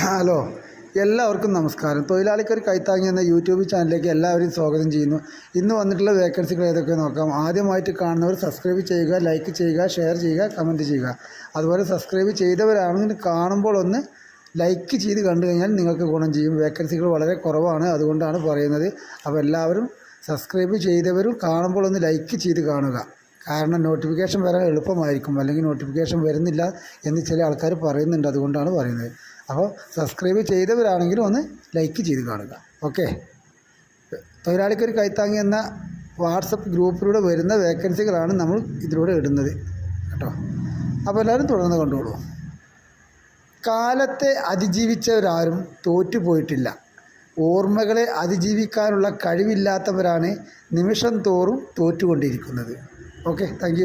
Hello എല്ലാവർക്കും നമസ്കാരം. തൊഴിലാളിക്കൊരു കൈത്താങ്ങി എന്ന യൂട്യൂബ് ചാനലിലേക്ക് എല്ലാവരും സ്വാഗതം ചെയ്യുന്നു. ഇന്ന് വന്നിട്ടുള്ള വേക്കൻസികൾ ഏതൊക്കെ നോക്കാം. ആദ്യമായിട്ട് കാണുന്നവർ സബ്സ്ക്രൈബ് ചെയ്യുക ലൈക്ക് ചെയ്യുക ഷെയർ ചെയ്യുക കമന്റ് ചെയ്യുക. അതുപോലെ സബ്സ്ക്രൈബ് ചെയ്തവരാണെങ്കിൽ കാണുമ്പോൾ ഒന്ന് ലൈക്ക് ചെയ്ത് കണ്ടു കഴിഞ്ഞാൽ നിങ്ങൾക്ക് ഗുണം ചെയ്യും. വേക്കൻസികൾ വളരെ കുറവാണ് അതുകൊണ്ടാണ് പറയുന്നത്. അപ്പോൾ എല്ലാവരും സബ്സ്ക്രൈബ് ചെയ്തവരും കാണുമ്പോൾ ഒന്ന് ലൈക്ക് ചെയ്ത് കാണുക. കാരണം നോട്ടിഫിക്കേഷൻ വരാൻ എളുപ്പമായിരിക്കും. അല്ലെങ്കിൽ നോട്ടിഫിക്കേഷൻ വരുന്നില്ല എന്ന് ചില ആൾക്കാർ പറയുന്നുണ്ട്. അതുകൊണ്ടാണ് പറയുന്നത്. അപ്പോൾ സബ്സ്ക്രൈബ് ചെയ്തവരാണെങ്കിലും ഒന്ന് ലൈക്ക് ചെയ്ത് കാണുക. ഓക്കെ തൊഴിലാളിക്കൊരു കൈത്താങ്ങി എന്ന വാട്സപ്പ് ഗ്രൂപ്പിലൂടെ വരുന്ന വേക്കൻസികളാണ് നമ്മൾ ഇതിലൂടെ ഇടുന്നത്. കേട്ടോ? അപ്പോൾ എല്ലാവരും തുടർന്ന് കണ്ടോളൂ. കാലത്തെ അതിജീവിച്ചവരാരും തോറ്റുപോയിട്ടില്ല. ഓർമ്മകളെ അതിജീവിക്കാനുള്ള കഴിവില്ലാത്തവരാണ് നിമിഷം തോറും തോറ്റുകൊണ്ടിരിക്കുന്നത് ഓക്കെ താങ്ക്